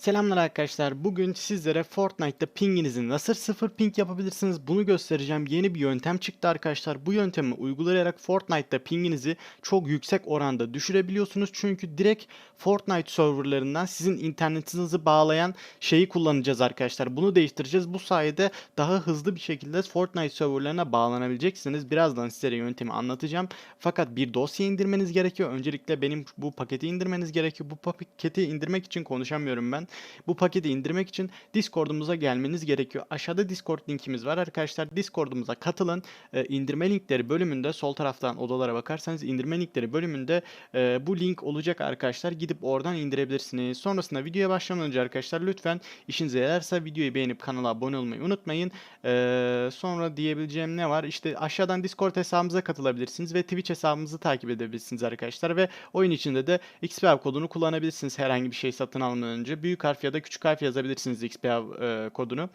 Selamlar arkadaşlar. Bugün sizlere Fortnite'da pinginizi nasıl sıfır ping yapabilirsiniz bunu göstereceğim. Yeni bir yöntem çıktı arkadaşlar. Bu yöntemi uygulayarak Fortnite'da pinginizi çok yüksek oranda düşürebiliyorsunuz. Çünkü direkt Fortnite serverlarından sizin internetinizi bağlayan şeyi kullanacağız arkadaşlar. Bunu değiştireceğiz. Bu sayede daha hızlı bir şekilde Fortnite serverlarına bağlanabileceksiniz. Birazdan sizlere yöntemi anlatacağım. Fakat bir dosya indirmeniz gerekiyor. Öncelikle benim bu paketi indirmeniz gerekiyor. Bu paketi indirmek için konuşamıyorum ben. Bu paketi indirmek için Discord'umuza gelmeniz gerekiyor. Aşağıda Discord linkimiz var arkadaşlar. Discord'umuza katılın. Ee, indirme linkleri bölümünde sol taraftan odalara bakarsanız indirme linkleri bölümünde e, bu link olacak arkadaşlar. Gidip oradan indirebilirsiniz. Sonrasında videoya başlamadan önce arkadaşlar lütfen işinize yararsa videoyu beğenip kanala abone olmayı unutmayın. Ee, sonra diyebileceğim ne var? İşte aşağıdan Discord hesabımıza katılabilirsiniz ve Twitch hesabımızı takip edebilirsiniz arkadaşlar ve oyun içinde de XPAV kodunu kullanabilirsiniz herhangi bir şey satın almadan önce. Büyük harf ya da küçük harf yazabilirsiniz XPAV e, kodunu.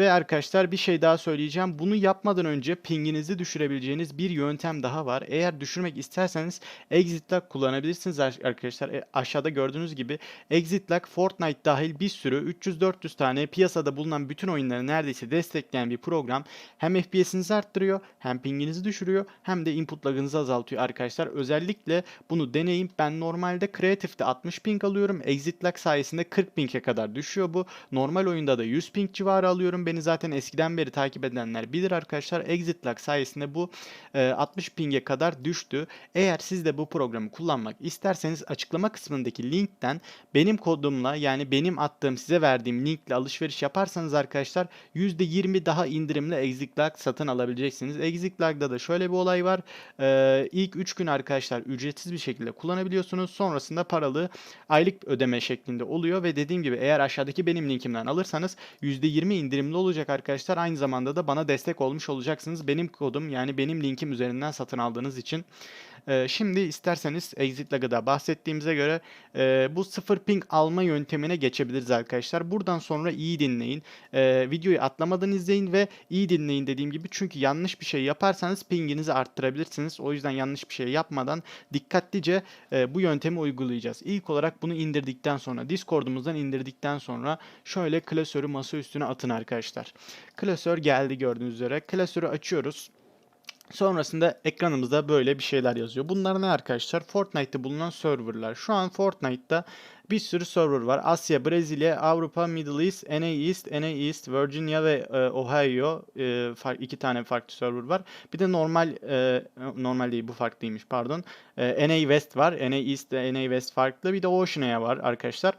Ve arkadaşlar bir şey daha söyleyeceğim. Bunu yapmadan önce pinginizi düşürebileceğiniz bir yöntem daha var. Eğer düşürmek isterseniz Exit Lock kullanabilirsiniz ar- arkadaşlar. E, aşağıda gördüğünüz gibi Exit Lock Fortnite dahil bir sürü 300-400 tane piyasada bulunan bütün oyunları neredeyse destekleyen bir program. Hem FPS'inizi arttırıyor, hem pinginizi düşürüyor, hem de input lag'ınızı azaltıyor arkadaşlar. Özellikle bunu deneyin. Ben normalde Creative'de 60 ping alıyorum. Exit Lock sayesinde 40 ping'e kadar düşüyor bu. Normal oyunda da 100 ping civarı alıyorum. Beni zaten eskiden beri takip edenler bilir arkadaşlar. Exit Lag sayesinde bu e, 60 ping'e kadar düştü. Eğer siz de bu programı kullanmak isterseniz açıklama kısmındaki linkten benim kodumla yani benim attığım size verdiğim linkle alışveriş yaparsanız arkadaşlar %20 daha indirimli Exit Lag satın alabileceksiniz. Exit Lag'da da şöyle bir olay var. E, ilk 3 gün arkadaşlar ücretsiz bir şekilde kullanabiliyorsunuz. Sonrasında paralı aylık ödeme şeklinde oluyor ve dediğim gibi eğer aşağıdaki benim linkimden alırsanız %20 indirimli olacak arkadaşlar. Aynı zamanda da bana destek olmuş olacaksınız. Benim kodum yani benim linkim üzerinden satın aldığınız için. Ee, şimdi isterseniz Exit Lag'ı da bahsettiğimize göre e, bu sıfır ping alma yöntemine geçebiliriz arkadaşlar. Buradan sonra iyi dinleyin. Ee, videoyu atlamadan izleyin ve iyi dinleyin dediğim gibi. Çünkü yanlış bir şey yaparsanız pinginizi arttırabilirsiniz. O yüzden yanlış bir şey yapmadan dikkatlice e, bu yöntemi uygulayacağız. İlk olarak bunu indirdikten sonra Discord'umuzdan indirdikten sonra şöyle klasörü masa üstüne atın arkadaşlar. Klasör geldi gördüğünüz üzere. Klasörü açıyoruz. Sonrasında ekranımızda böyle bir şeyler yazıyor. Bunlar ne arkadaşlar? Fortnite'te bulunan serverlar. Şu an Fortnite'da bir sürü server var. Asya, Brezilya, Avrupa, Middle East, NA East, NA East, Virginia ve e, Ohio e, iki tane farklı server var. Bir de normal e, normal değil bu farklıymış pardon. E, NA West var. NA East ile NA West farklı. Bir de Oceania var arkadaşlar.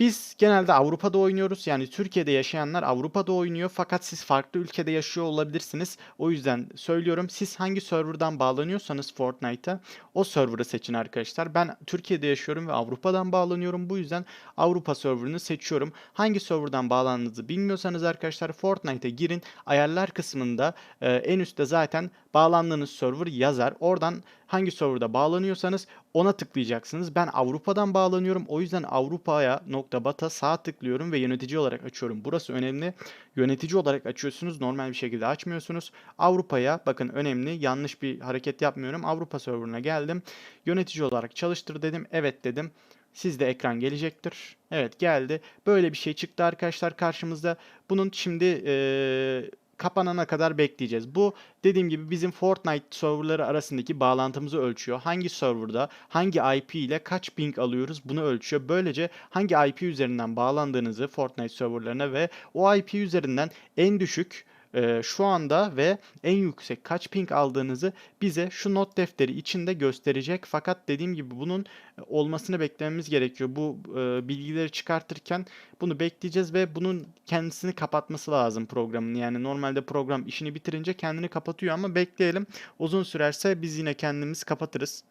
Biz genelde Avrupa'da oynuyoruz. Yani Türkiye'de yaşayanlar Avrupa'da oynuyor fakat siz farklı ülkede yaşıyor olabilirsiniz. O yüzden söylüyorum siz hangi serverdan bağlanıyorsanız Fortnite'a o server'ı seçin arkadaşlar. Ben Türkiye'de yaşıyorum ve Avrupa'dan bağlanıyorum. Bu yüzden Avrupa server'ını seçiyorum. Hangi server'dan bağlandığınızı bilmiyorsanız arkadaşlar Fortnite'a girin. Ayarlar kısmında en üstte zaten bağlandığınız server yazar. Oradan hangi serverda bağlanıyorsanız ona tıklayacaksınız. Ben Avrupa'dan bağlanıyorum. O yüzden Avrupa'ya nokta bata sağ tıklıyorum ve yönetici olarak açıyorum. Burası önemli. Yönetici olarak açıyorsunuz. Normal bir şekilde açmıyorsunuz. Avrupa'ya bakın önemli. Yanlış bir hareket yapmıyorum. Avrupa serverına geldim. Yönetici olarak çalıştır dedim. Evet dedim. Sizde ekran gelecektir. Evet geldi. Böyle bir şey çıktı arkadaşlar karşımızda. Bunun şimdi eee, kapanana kadar bekleyeceğiz. Bu dediğim gibi bizim Fortnite serverları arasındaki bağlantımızı ölçüyor. Hangi serverda hangi IP ile kaç ping alıyoruz bunu ölçüyor. Böylece hangi IP üzerinden bağlandığınızı Fortnite serverlarına ve o IP üzerinden en düşük e, şu anda ve en yüksek kaç ping aldığınızı bize şu not defteri içinde gösterecek. Fakat dediğim gibi bunun olmasını beklememiz gerekiyor. Bu e, bilgileri çıkartırken bunu bekleyeceğiz ve bunun kendisini kapatması lazım programın. Yani normalde program işini bitirince kendini kapatıyor ama bekleyelim. Uzun sürerse biz yine kendimiz kapatırız.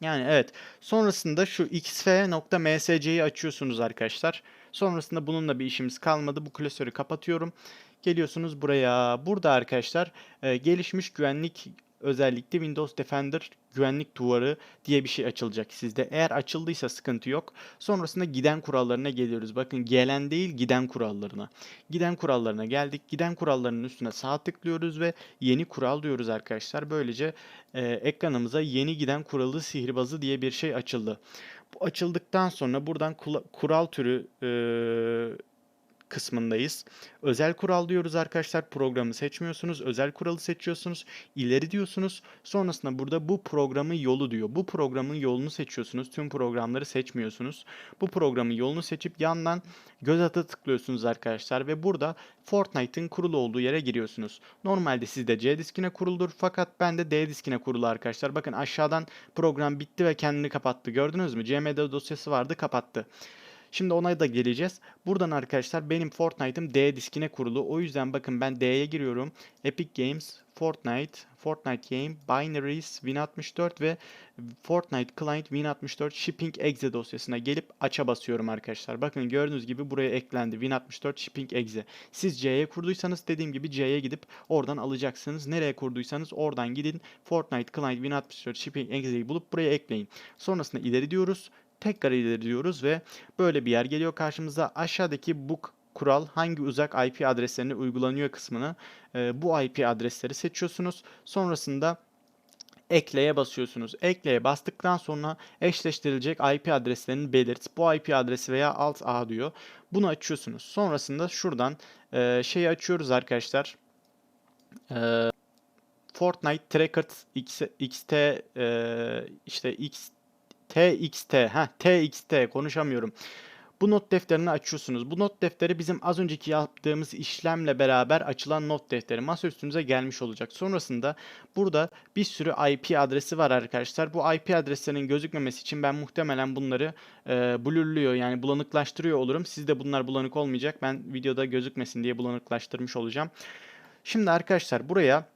Yani evet. Sonrasında şu xf.msc'yi açıyorsunuz arkadaşlar. Sonrasında bununla bir işimiz kalmadı. Bu klasörü kapatıyorum. Geliyorsunuz buraya. Burada arkadaşlar e, gelişmiş güvenlik özellikle Windows Defender güvenlik duvarı diye bir şey açılacak sizde. Eğer açıldıysa sıkıntı yok. Sonrasında giden kurallarına geliyoruz. Bakın gelen değil giden kurallarına. Giden kurallarına geldik. Giden kurallarının üstüne sağ tıklıyoruz ve yeni kural diyoruz arkadaşlar. Böylece e, ekranımıza yeni giden kuralı sihirbazı diye bir şey açıldı. Bu açıldıktan sonra buradan kural türü eee, kısmındayız. Özel kural diyoruz arkadaşlar. Programı seçmiyorsunuz. Özel kuralı seçiyorsunuz. İleri diyorsunuz. Sonrasında burada bu programın yolu diyor. Bu programın yolunu seçiyorsunuz. Tüm programları seçmiyorsunuz. Bu programın yolunu seçip yandan göz atı tıklıyorsunuz arkadaşlar ve burada Fortnite'ın kurulu olduğu yere giriyorsunuz. Normalde sizde C diskine kuruldur fakat bende D diskine kurulu arkadaşlar. Bakın aşağıdan program bitti ve kendini kapattı. Gördünüz mü? CMD dosyası vardı kapattı. Şimdi ona da geleceğiz. Buradan arkadaşlar benim Fortnite'ım D diskine kurulu. O yüzden bakın ben D'ye giriyorum. Epic Games, Fortnite, Fortnite Game, Binaries, Win64 ve Fortnite Client Win64 Shipping Exe dosyasına gelip aça basıyorum arkadaşlar. Bakın gördüğünüz gibi buraya eklendi. Win64 Shipping Exe. Siz C'ye kurduysanız dediğim gibi C'ye gidip oradan alacaksınız. Nereye kurduysanız oradan gidin. Fortnite Client Win64 Shipping Exe'yi bulup buraya ekleyin. Sonrasında ileri diyoruz. Tekrar ileri diyoruz ve böyle bir yer geliyor karşımıza. Aşağıdaki bu kural hangi uzak IP adreslerine uygulanıyor kısmını e, bu IP adresleri seçiyorsunuz. Sonrasında ekleye basıyorsunuz. Ekleye bastıktan sonra eşleştirilecek IP adreslerini belirt. Bu IP adresi veya alt A diyor. Bunu açıyorsunuz. Sonrasında şuradan e, şeyi açıyoruz arkadaşlar. E, Fortnite Tracker XT e, işte X TXT, ha TXT konuşamıyorum. Bu not defterini açıyorsunuz. Bu not defteri bizim az önceki yaptığımız işlemle beraber açılan not defteri masa gelmiş olacak. Sonrasında burada bir sürü IP adresi var arkadaşlar. Bu IP adreslerinin gözükmemesi için ben muhtemelen bunları e, blurluyor yani bulanıklaştırıyor olurum. Sizde bunlar bulanık olmayacak. Ben videoda gözükmesin diye bulanıklaştırmış olacağım. Şimdi arkadaşlar buraya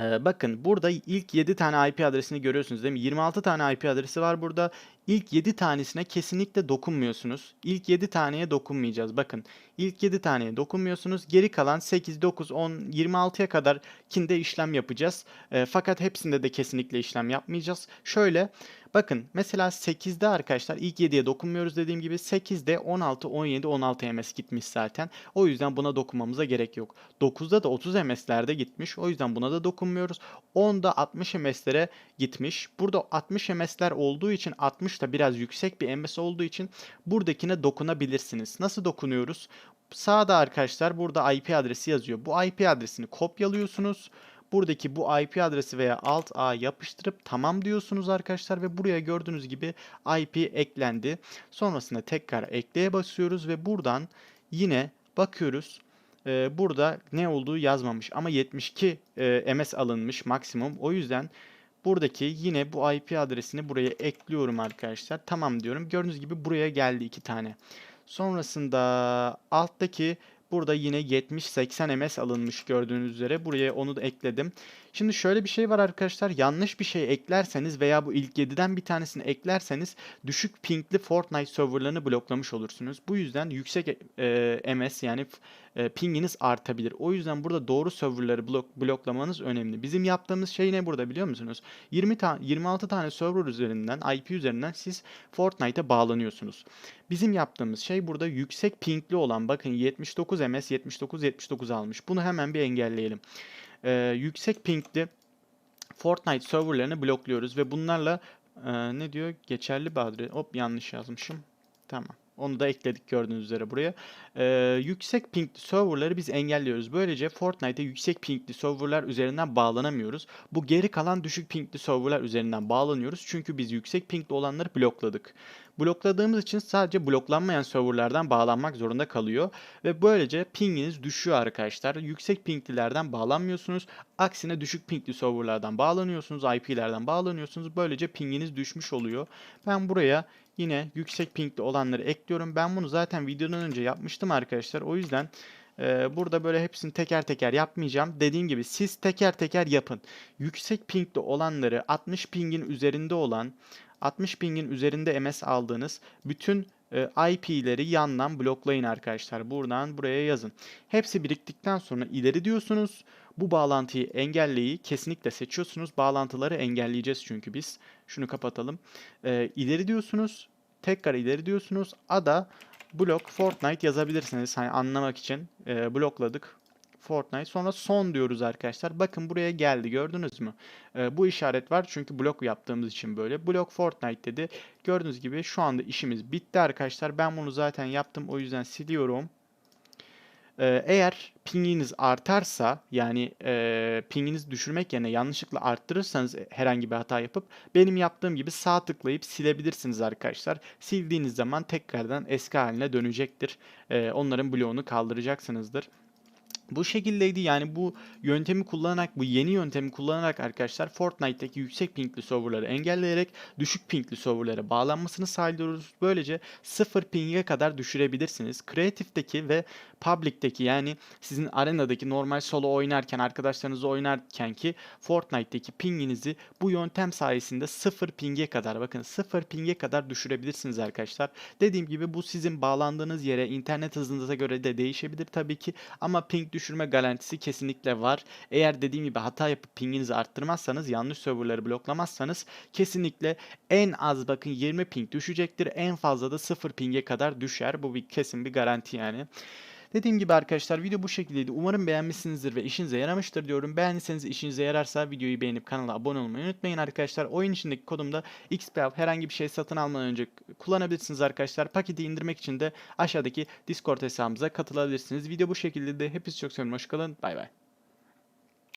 ee, bakın burada ilk 7 tane IP adresini görüyorsunuz değil mi? 26 tane IP adresi var burada. İlk 7 tanesine kesinlikle dokunmuyorsunuz. İlk 7 taneye dokunmayacağız. Bakın ilk 7 taneye dokunmuyorsunuz. Geri kalan 8, 9, 10, 26'ya kadar kinde işlem yapacağız. Ee, fakat hepsinde de kesinlikle işlem yapmayacağız. Şöyle bakın mesela 8'de arkadaşlar ilk 7'ye dokunmuyoruz dediğim gibi 8'de 16, 17, 16 ms gitmiş zaten. O yüzden buna dokunmamıza gerek yok. 9'da da 30 ms'lerde gitmiş. O yüzden buna da dokunmuyoruz. 10'da 60 ms'lere gitmiş. Burada 60 ms'ler olduğu için 60 da biraz yüksek bir ms olduğu için buradakine dokunabilirsiniz. Nasıl dokunuyoruz? Sağda arkadaşlar burada IP adresi yazıyor. Bu IP adresini kopyalıyorsunuz. Buradaki bu IP adresi veya alt A yapıştırıp tamam diyorsunuz arkadaşlar ve buraya gördüğünüz gibi IP eklendi. Sonrasında tekrar ekleye basıyoruz ve buradan yine bakıyoruz. Ee, burada ne olduğu yazmamış ama 72 e, MS alınmış maksimum. O yüzden buradaki yine bu IP adresini buraya ekliyorum arkadaşlar. Tamam diyorum. Gördüğünüz gibi buraya geldi iki tane. Sonrasında alttaki burada yine 70-80 ms alınmış gördüğünüz üzere. Buraya onu da ekledim. Şimdi şöyle bir şey var arkadaşlar. Yanlış bir şey eklerseniz veya bu ilk 7'den bir tanesini eklerseniz düşük pingli Fortnite serverlarını bloklamış olursunuz. Bu yüzden yüksek e, MS yani e, pinginiz artabilir. O yüzden burada doğru serverları blok, bloklamanız önemli. Bizim yaptığımız şey ne burada biliyor musunuz? 20 ta 26 tane server üzerinden IP üzerinden siz Fortnite'a bağlanıyorsunuz. Bizim yaptığımız şey burada yüksek pingli olan bakın 79 MS 79 79 almış. Bunu hemen bir engelleyelim e, yüksek pingli Fortnite serverlarını blokluyoruz ve bunlarla e, ne diyor? Geçerli bir adres. Hop yanlış yazmışım. Tamam. Onu da ekledik gördüğünüz üzere buraya. Ee, yüksek pingli serverları biz engelliyoruz. Böylece Fortnite'e yüksek pingli serverlar üzerinden bağlanamıyoruz. Bu geri kalan düşük pingli serverlar üzerinden bağlanıyoruz. Çünkü biz yüksek pingli olanları blokladık. Blokladığımız için sadece bloklanmayan serverlardan bağlanmak zorunda kalıyor. Ve böylece pinginiz düşüyor arkadaşlar. Yüksek pinglilerden bağlanmıyorsunuz. Aksine düşük pingli serverlardan bağlanıyorsunuz. IP'lerden bağlanıyorsunuz. Böylece pinginiz düşmüş oluyor. Ben buraya yine yüksek pingli olanları ekliyorum. Ben bunu zaten videodan önce yapmıştım arkadaşlar. O yüzden e, burada böyle hepsini teker teker yapmayacağım. Dediğim gibi siz teker teker yapın. Yüksek pingli olanları 60 pingin üzerinde olan 60 pingin üzerinde MS aldığınız bütün e, IP'leri yandan bloklayın arkadaşlar. Buradan buraya yazın. Hepsi biriktikten sonra ileri diyorsunuz. Bu bağlantıyı engelleyi kesinlikle seçiyorsunuz. Bağlantıları engelleyeceğiz çünkü biz. Şunu kapatalım. E, ileri diyorsunuz. Tekrar ileri diyorsunuz. Ada blok Fortnite yazabilirsiniz. Hani anlamak için e, blokladık. Fortnite. Sonra son diyoruz arkadaşlar. Bakın buraya geldi gördünüz mü? Ee, bu işaret var çünkü blok yaptığımız için böyle. Blok Fortnite dedi. Gördüğünüz gibi şu anda işimiz bitti arkadaşlar. Ben bunu zaten yaptım o yüzden siliyorum. Ee, eğer pinginiz artarsa yani e, pinginizi düşürmek yerine yanlışlıkla arttırırsanız e, herhangi bir hata yapıp benim yaptığım gibi sağ tıklayıp silebilirsiniz arkadaşlar. Sildiğiniz zaman tekrardan eski haline dönecektir. Ee, onların bloğunu kaldıracaksınızdır. Bu şekildeydi yani bu yöntemi kullanarak bu yeni yöntemi kullanarak arkadaşlar Fortnite'daki yüksek pingli serverları engelleyerek düşük pingli serverlara bağlanmasını sağlıyoruz. Böylece sıfır ping'e kadar düşürebilirsiniz. Creative'deki ve Public'teki yani sizin arenadaki normal solo oynarken arkadaşlarınızla oynarken ki Fortnite'daki pinginizi bu yöntem sayesinde sıfır ping'e kadar bakın sıfır ping'e kadar düşürebilirsiniz arkadaşlar. Dediğim gibi bu sizin bağlandığınız yere internet hızınıza göre de değişebilir tabii ki ama ping düşürme garantisi kesinlikle var. Eğer dediğim gibi hata yapıp pinginizi arttırmazsanız, yanlış serverları bloklamazsanız kesinlikle en az bakın 20 ping düşecektir. En fazla da 0 ping'e kadar düşer. Bu bir kesin bir garanti yani. Dediğim gibi arkadaşlar video bu şekildeydi. Umarım beğenmişsinizdir ve işinize yaramıştır diyorum. Beğendiyseniz işinize yararsa videoyu beğenip kanala abone olmayı unutmayın arkadaşlar. Oyun içindeki kodumda XPL herhangi bir şey satın almadan önce kullanabilirsiniz arkadaşlar. Paketi indirmek için de aşağıdaki Discord hesabımıza katılabilirsiniz. Video bu şekilde de hepinizi çok seviyorum. Hoşçakalın. Bay bay.